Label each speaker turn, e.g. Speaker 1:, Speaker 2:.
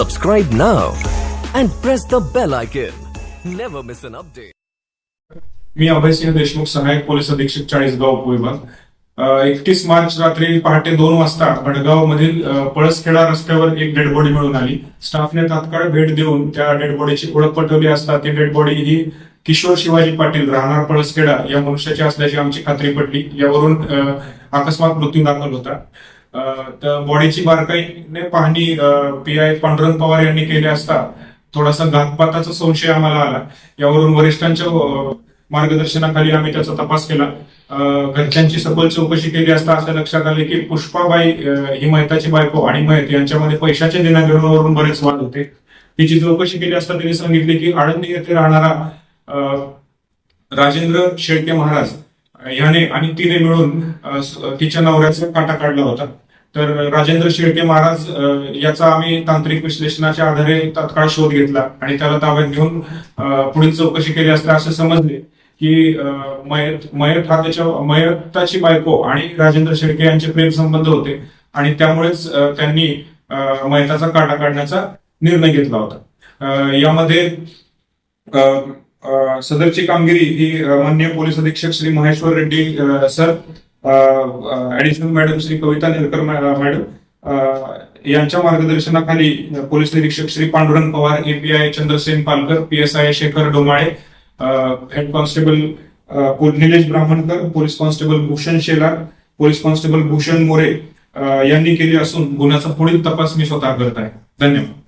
Speaker 1: subscribe now and press the bell icon. Never miss an update.
Speaker 2: मी अभयसिंह देशमुख सहाय्यक police अधीक्षक चाळीसगाव उपविभाग एकतीस मार्च रात्री पहाटे दोन वाजता भडगाव मधील पळसखेडा रस्त्यावर एक डेड बॉडी मिळून आली स्टाफने तात्काळ भेट देऊन त्या डेड बॉडीची ओळख पटवली असता ती डेड बॉडी ही किशोर शिवाजी पाटील राहणार पळसखेडा या मनुष्याची असल्याची आमची खात्री पडली यावरून अकस्मात मृत्यू दाखल होता बॉडीची बारकाईने पाहणी पी आय पांडुरंग पवार यांनी केली असता थोडासा घातपाताचा संशय आम्हाला आला. यावरून वरिष्ठांच्या मार्गदर्शनाखाली आम्ही त्याचा तपास केला. घरच्यांची सखोल चौकशी केली असता असं लक्षात आले की पुष्पाबाई ही मैताची बायको आणि महत यांच्यामध्ये पैशाच्या देण्याघेण्यावरून बरेच वाद होते. तिची चौकशी केली असता त्यांनी सांगितले की आळंदी येथे राहणारा राजेंद्र शेळके महाराज याने आणि तिने मिळून तिच्या नवऱ्याचा काटा काढला होता. तर राजेंद्र शेळके महाराज याचा आम्ही तांत्रिक विश्लेषणाच्या आधारे तात्काळ शोध घेतला आणि त्याला ताब्यात घेऊन पुढील चौकशी केली असता असे समजले की मयत मयत हा त्याच्या मयताची बायको आणि राजेंद्र शेळके यांचे प्रेम संबंध होते. आणि त्यामुळेच त्यांनी मयताचा काटा काढण्याचा निर्णय घेतला होता. यामध्ये सदरची कामगिरी ही मान्य पोलीस अधीक्षक Shri Maheshwar Reddy sir additional madam Shri Kavita Nerkar madam यांच्या मार्गदर्शनाखाली पोलीस निरीक्षक Shri Pandurang Pawar API Chandrasen Palkar P S I Shekhar Domale head constable Nilesh Brahmankar police constable Bhushan Shelar police constable Bhushan More यांनी केली असून गुन्ह्याचा पुढील तपास मी स्वतः करत आहे. धन्यवाद.